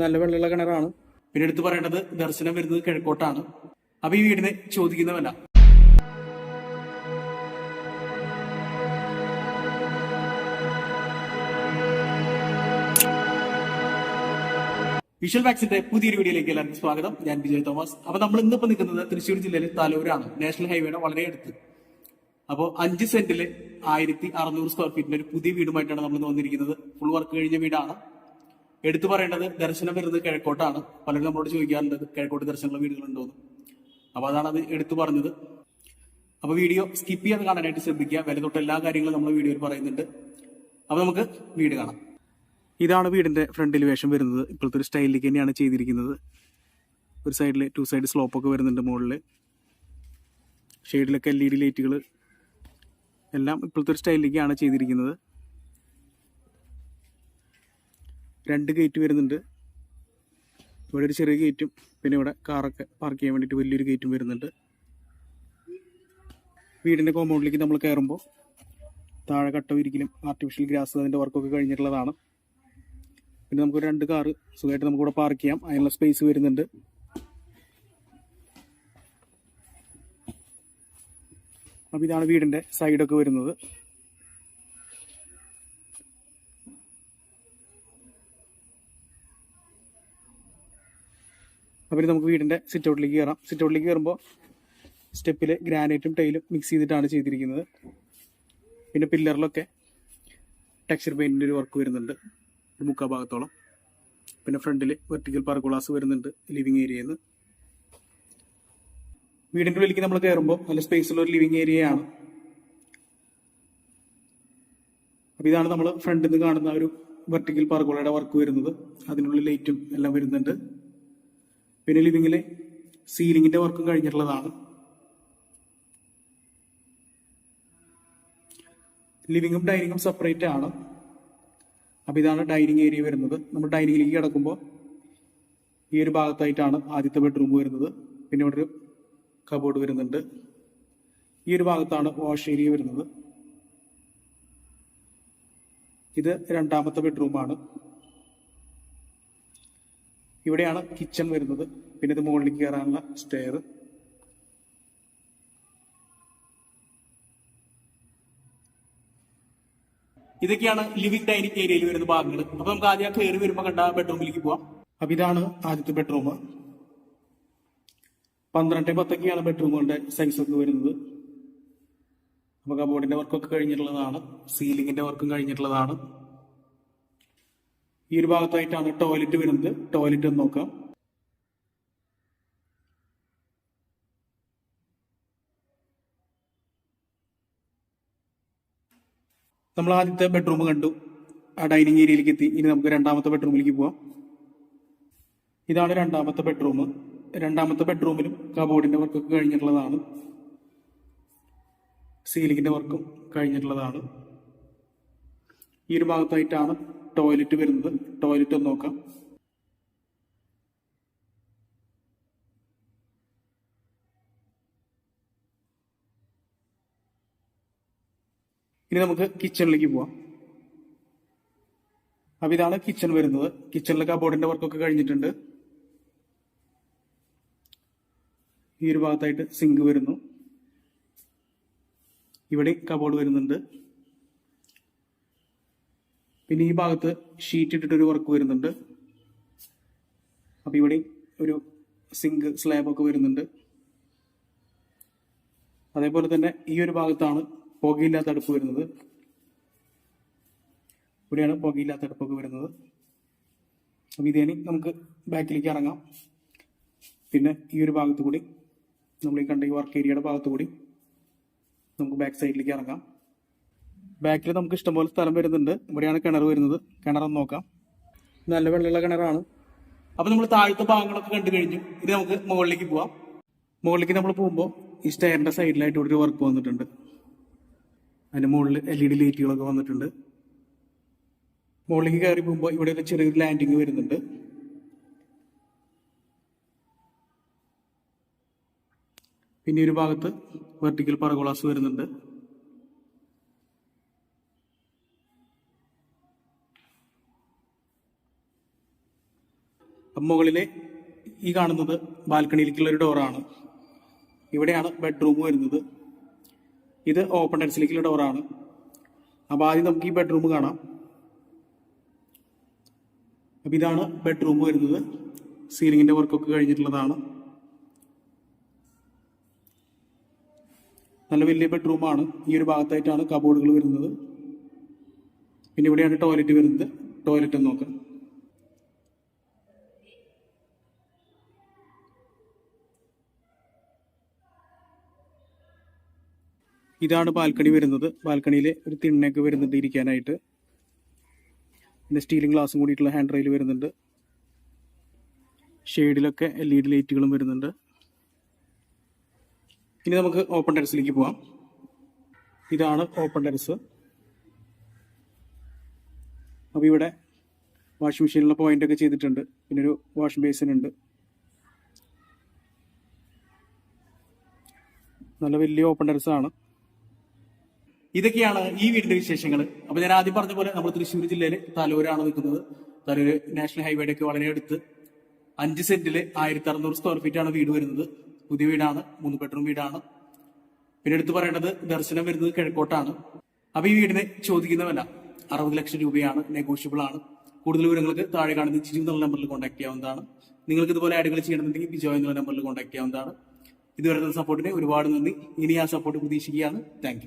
നല്ല വെള്ളമുള്ള കിണറാണ്. പിന്നെ എടുത്തു പറയേണ്ടത് ദർശനം വരുന്നത് കിഴക്കോട്ടാണ്. അപ്പൊ ഈ വീടിനെ ചോദിക്കുന്നവല്ല വിഷൽ വാക്സിന്റെ പുതിയൊരു വീഡിയോയിലേക്ക് എല്ലാവർക്കും സ്വാഗതം. ഞാൻ വിജയ് തോമസ്. അപ്പൊ നമ്മൾ ഇന്നിപ്പോ നിൽക്കുന്നത് തൃശ്ശൂർ ജില്ലയിലെ തലൂരാണ് നാഷണൽ ഹൈവേയുടെ വളരെ അടുത്ത്. അപ്പോൾ അഞ്ച് സെന്റിൽ ആയിരത്തി അറുന്നൂറ് സ്ക്വയർ ഫീറ്റിന്റെ ഒരു പുതിയ വീടുമായിട്ടാണ് നമ്മൾ വന്നിരിക്കുന്നത്. ഫുൾ വർക്ക് കഴിഞ്ഞ വീടാണ്. എടുത്തു പറയേണ്ടത് ദർശനം വരുന്നത് കിഴക്കോട്ടാണ്. പലരും നമ്മളോട് ചോദിക്കാറുണ്ട് കിഴക്കോട്ട് ദർശനമുള്ള വീടുകളുണ്ടോന്ന് അപ്പൊ അതാണ് അത് എടുത്തു പറഞ്ഞത്. അപ്പൊ വീഡിയോ സ്കിപ്പ് ചെയ്യാതെ കാണാനായിട്ട് ശ്രദ്ധിക്കുക. വില തൊട്ട് എല്ലാ കാര്യങ്ങളും നമ്മൾ വീഡിയോയിൽ പറയുന്നുണ്ട്. അപ്പൊ നമുക്ക് വീട് കാണാം. ഇതാണ് വീടിന്റെ ഫ്രണ്ട് എലിവേഷൻ വരുന്നത്. ഇപ്പോഴത്തെ ഒരു സ്റ്റൈലിലേക്ക് തന്നെയാണ് ചെയ്തിരിക്കുന്നത്. ഒരു സൈഡിൽ ടു സൈഡ് സ്ലോപ്പ് ഒക്കെ വരുന്നുണ്ട് മുകളിൽ ഷെയ്ഡിലൊക്കെ എൽ ഇ ഡി ലൈറ്റുകൾ എല്ലാം ഇപ്പോഴത്തെ ഒരു സ്റ്റൈലിലേക്കാണ് ചെയ്തിരിക്കുന്നത്. രണ്ട് ഗേറ്റ് വരുന്നുണ്ട്. ഇവിടെ ഒരു ചെറിയ ഗേറ്റും പിന്നെ ഇവിടെ കാറൊക്കെ പാർക്ക് ചെയ്യാൻ വേണ്ടിയിട്ട് വലിയൊരു ഗേറ്റും വരുന്നുണ്ട്. വീടിന്റെ കോമ്പൗണ്ടിലേക്ക് നമ്മൾ കയറുമ്പോൾ താഴെ കട്ട ഒരിക്കലും ആർട്ടിഫിഷ്യൽ ഗ്രാസ് അതിന്റെ വർക്കൊക്കെ കഴിഞ്ഞിട്ടുള്ളതാണ്. പിന്നെ നമുക്ക് രണ്ട് കാറ് സുഖമായിട്ട് നമുക്കിവിടെ പാർക്ക് ചെയ്യാം. അതിനുള്ള സ്പേസ് വരുന്നുണ്ട്. അപ്പോൾ ഇതാണ് വീടിന്റെ സൈഡൊക്കെ വരുന്നത്. അപ്പോൾ നമുക്ക് വീടിന്റെ സിറ്റ് ഔട്ടിലേക്ക് കയറാം സിറ്റ് ഔട്ടിലേക്ക് കയറുമ്പോൾ സ്റ്റെപ്പിൽ ഗ്രാനൈറ്റും ടൈലും മിക്സ് ചെയ്തിട്ടാണ് ചെയ്തിരിക്കുന്നത്. പിന്നെ പില്ലറിലൊക്കെ ടെക്സ്ചർ പെയിന്റിന്റെ ഒരു വർക്ക് വരുന്നുണ്ട്. മുക്കാ ഭാഗത്തോളം. പിന്നെ ഫ്രണ്ടിൽ വെർട്ടിക്കൽ പാർക്കുളാസ് വരുന്നുണ്ട് ലിവിങ് ഏരിയയിൽ നിന്ന് വീടിന്റെ ഉള്ളിലേക്ക് നമ്മൾ കയറുമ്പോൾ നല്ല സ്പേസുള്ള ഒരു ലിവിങ് ഏരിയയാണ് അപ്പോൾ ഇതാണ് നമ്മൾ ഫ്രണ്ടിൽ നിന്ന് കാണുന്ന ഒരു വെർട്ടിക്കൽ പാർക്കുളയുടെ വർക്ക് വരുന്നത്. അതിനുള്ളിൽ ലൈറ്റും എല്ലാം വരുന്നുണ്ട്. പിന്നെ ലിവിങ്ങിലെ സീലിങ്ങിന്റെ വർക്കും കഴിഞ്ഞിട്ടുള്ളതാണ്. ലിവിങ്ങും ഡൈനിങ്ങും സെപ്പറേറ്റ് ആണ്. അപ്പോൾ ഇതാണ് ഡൈനിങ് ഏരിയ വരുന്നത്. നമ്മൾ ഡൈനിങ്ങിലേക്ക് കിടക്കുമ്പോൾ ഈ ഒരു ഭാഗത്തായിട്ടാണ് ആദ്യത്തെ ബെഡ്റൂം വരുന്നത്. പിന്നെ ഇവിടെ ഒരു കബോർഡ് വരുന്നുണ്ട്. ഈ ഒരു ഭാഗത്താണ് വാഷ് ഏരിയ വരുന്നത്. ഇത് രണ്ടാമത്തെ ബെഡ്റൂമാണ് ഇവിടെയാണ് കിച്ചൺ വരുന്നത്. പിന്നെ ഇത് മുകളിലേക്ക് കയറാനുള്ള സ്റ്റെയർ ഇതൊക്കെയാണ് ലിവിംഗ് ഡൈനിങ് ഏരിയയിൽ വരുന്ന ഭാഗങ്ങൾ അപ്പൊ നമുക്ക് ആദ്യം കയറി വരുമ്പോൾ കണ്ട ബെഡ്റൂമിലേക്ക് പോവാം. അപ്പൊ ഇതാണ് ആദ്യത്തെ ബെഡ്റൂം പന്ത്രണ്ട് പത്തൊക്കെയാണ് ബെഡ്റൂമുകളുടെ സൈസ് ഒക്കെ വരുന്നത്. അപ്പൊ കബോർഡിന്റെ വർക്കൊക്കെ കഴിഞ്ഞിട്ടുള്ളതാണ്. സീലിംഗിന്റെ വർക്കും കഴിഞ്ഞിട്ടുള്ളതാണ്. ഈ ഒരു ഭാഗത്തായിട്ടാണ് ടോയ്ലറ്റ് വരുന്നത്. ടോയ്ലറ്റ് ഒന്ന് നോക്കാം. നമ്മൾ ആദ്യത്തെ ബെഡ്റൂം കണ്ടു. ആ ഡൈനിങ് ഏരിയയിലേക്ക് എത്തി. ഇനി നമുക്ക് രണ്ടാമത്തെ ബെഡ്റൂമിലേക്ക് പോവാം. ഇതാണ് രണ്ടാമത്തെ ബെഡ്റൂം രണ്ടാമത്തെ ബെഡ്റൂമിലും കബോർഡിന്റെ വർക്കൊക്കെ കഴിഞ്ഞിട്ടുള്ളതാണ്. സീലിങ്ങിന്റെ വർക്കും കഴിഞ്ഞിട്ടുള്ളതാണ്. ഈ ഒരു ഭാഗത്തായിട്ടാണ് ടോയ്ലറ്റ് വരുന്നത്. ടോയ്ലറ്റ് ഒന്ന് നോക്കാം. ഇനി നമുക്ക് കിച്ചണിലേക്ക് പോവാം. അപ്പൊ ഇതാണ് കിച്ചൺ വരുന്നത്. കിച്ചണിലെ കബോർഡിന്റെ വർക്കൊക്കെ കഴിഞ്ഞിട്ടുണ്ട്. ഈ ഒരു ഭാഗത്തായിട്ട് സിങ്ക് വരുന്നു. ഇവിടെ കബോർഡ് വരുന്നുണ്ട്. പിന്നെ ഈ ഭാഗത്ത് ഷീറ്റ് ഇട്ടിട്ടൊരു വർക്ക് വരുന്നുണ്ട്. അപ്പം ഇവിടെ ഒരു സിങ്ക് സ്ലാബ് ഒക്കെ വരുന്നുണ്ട്. അതേപോലെ തന്നെ ഈ ഒരു ഭാഗത്താണ് പുകയില്ലാത്ത അടുപ്പ് വരുന്നത്. ഇവിടെയാണ് പുകയില്ലാത്ത അടുപ്പൊക്കെ വരുന്നത്. അപ്പം ഇതേനി നമുക്ക് ബാക്കിലേക്ക് ഇറങ്ങാം. പിന്നെ ഈ ഒരു ഭാഗത്ത് കൂടി നമ്മൾ ഈ കണ്ട ഈ വർക്ക് ഏരിയയുടെ ഭാഗത്ത് കൂടി നമുക്ക് ബാക്ക് സൈഡിലേക്ക് ഇറങ്ങാം. ബാക്കിൽ നമുക്ക് ഇഷ്ടംപോലെ സ്ഥലം വരുന്നുണ്ട്. ഇവിടെയാണ് കിണർ വരുന്നത്. കിണറൊന്ന് നോക്കാം. നല്ല വെള്ളമുള്ള കിണറാണ്. അപ്പൊ നമ്മൾ താഴത്തെ ഭാഗങ്ങളൊക്കെ കണ്ടു കഴിഞ്ഞു. ഇനി നമുക്ക് മുകളിലേക്ക് പോവാം. മുകളിലേക്ക് നമ്മൾ പോകുമ്പോൾ ഈ സ്റ്റെയറിന്റെ സൈഡിലായിട്ട് ഇവിടെ ഒരു വർക്ക് വന്നിട്ടുണ്ട്. അതിന് മുകളിൽ എൽ ഇ ഡി ലൈറ്റുകളൊക്കെ വന്നിട്ടുണ്ട്. മുകളിലേക്ക് കയറി പോകുമ്പോൾ ഇവിടെ ഒരു ചെറിയൊരു ലാൻഡിങ് വരുന്നുണ്ട്. പിന്നെ ഒരു ഭാഗത്ത് വെർട്ടിക്കൽ പറഗോളാസ് വരുന്നുണ്ട്. മുകളിലെ ഈ കാണുന്നത് ബാൽക്കണിയിലേക്കുള്ള ഒരു ഡോറാണ്. ഇവിടെയാണ് ബെഡ്റൂം വരുന്നത്. ഇത് ഓപ്പൺ ടെറസിലേക്കുള്ള ഡോറാണ്. അപ്പോൾ ആദ്യം നമുക്ക് ഈ ബെഡ്റൂം കാണാം. അപ്പം ഇതാണ് ബെഡ്റൂം വരുന്നത്. സീലിങ്ങിന്റെ വർക്കൊക്കെ കഴിഞ്ഞിട്ടുള്ളതാണ്. നല്ല വലിയ ബെഡ്റൂമാണ്. ഈ ഒരു ഭാഗത്തായിട്ടാണ് കബോർഡുകൾ വരുന്നത്. പിന്നെ ഇവിടെയാണ് ടോയ്ലറ്റ് വരുന്നത്. ടോയ്ലറ്റ് നോക്കാം. ഇതാണ് ബാൽക്കണി വരുന്നത്. ബാൽക്കണിയിൽ ഒരു തിണ്ണയൊക്കെ വരുന്നുണ്ട് ഇരിക്കാനായിട്ട്. പിന്നെ സ്റ്റീലിംഗ് ഗ്ലാസും കൂടിയിട്ടുള്ള ഹാൻഡ് റെയിൽ വരുന്നുണ്ട്. ഷെയ്ഡിലൊക്കെ എൽ ഇ ഡി ലൈറ്റുകളും വരുന്നുണ്ട്. ഇനി നമുക്ക് ഓപ്പൺ ടെറസിലേക്ക് പോവാം. ഇതാണ് ഓപ്പൺ ടെറസ്. അപ്പോൾ ഇവിടെ വാഷിംഗ് മെഷീനിലുള്ള പോയിന്റ് ഒക്കെ ചെയ്തിട്ടുണ്ട്. പിന്നെ ഒരു വാഷിംഗ് ബേസിൻ ഉണ്ട്. നല്ല വലിയ ഓപ്പൺ ടെറസ് ആണ് ഇതൊക്കെയാണ് ഈ വീടിന്റെ വിശേഷങ്ങൾ അപ്പൊ ഞാൻ ആദ്യം പറഞ്ഞ പോലെ നമ്മൾ തൃശ്ശൂർ ജില്ലയിലെ തലൂരാണ് നിൽക്കുന്നത്. തലൂര് നാഷണൽ ഹൈവേയുടെ ഒക്കെ വളരെ അടുത്ത്. അഞ്ച് സെന്റിൽ ആയിരത്തി അറുന്നൂറ് സ്ക്വയർ ഫീറ്റ് ആണ് വീട് വരുന്നത്. പുതിയ വീടാണ് മൂന്ന് ബെഡ്റൂം വീടാണ്. പിന്നെ എടുത്തു പറയേണ്ടത് ദർശനം വരുന്നത് കിഴക്കോട്ടാണ്. അപ്പൊ ഈ വീടിന് ചോദിക്കുന്ന വില അറുപത് ലക്ഷം രൂപയാണ് നെഗോഷ്യബിൾ ആണ്. കൂടുതൽ വിവരങ്ങൾക്ക് താഴെ കാണുന്ന ജിജു എന്നുള്ള നമ്പറിൽ കോൺടാക്ട് ചെയ്യാവുന്നതാണ്. നിങ്ങൾക്ക് ഇതുപോലെ ആഡുകൾ ചെയ്യണമെന്നുണ്ടെങ്കിൽ ബിജോ എന്നുള്ള നമ്പറിൽ കോൺടാക്ട് ചെയ്യാവുന്നതാണ്. ഇതുവരെ സപ്പോർട്ടിന് ഒരുപാട് നന്ദി. ഇനി ആ സപ്പോർട്ട് പ്രതീക്ഷിക്കുകയാണ്. താങ്ക്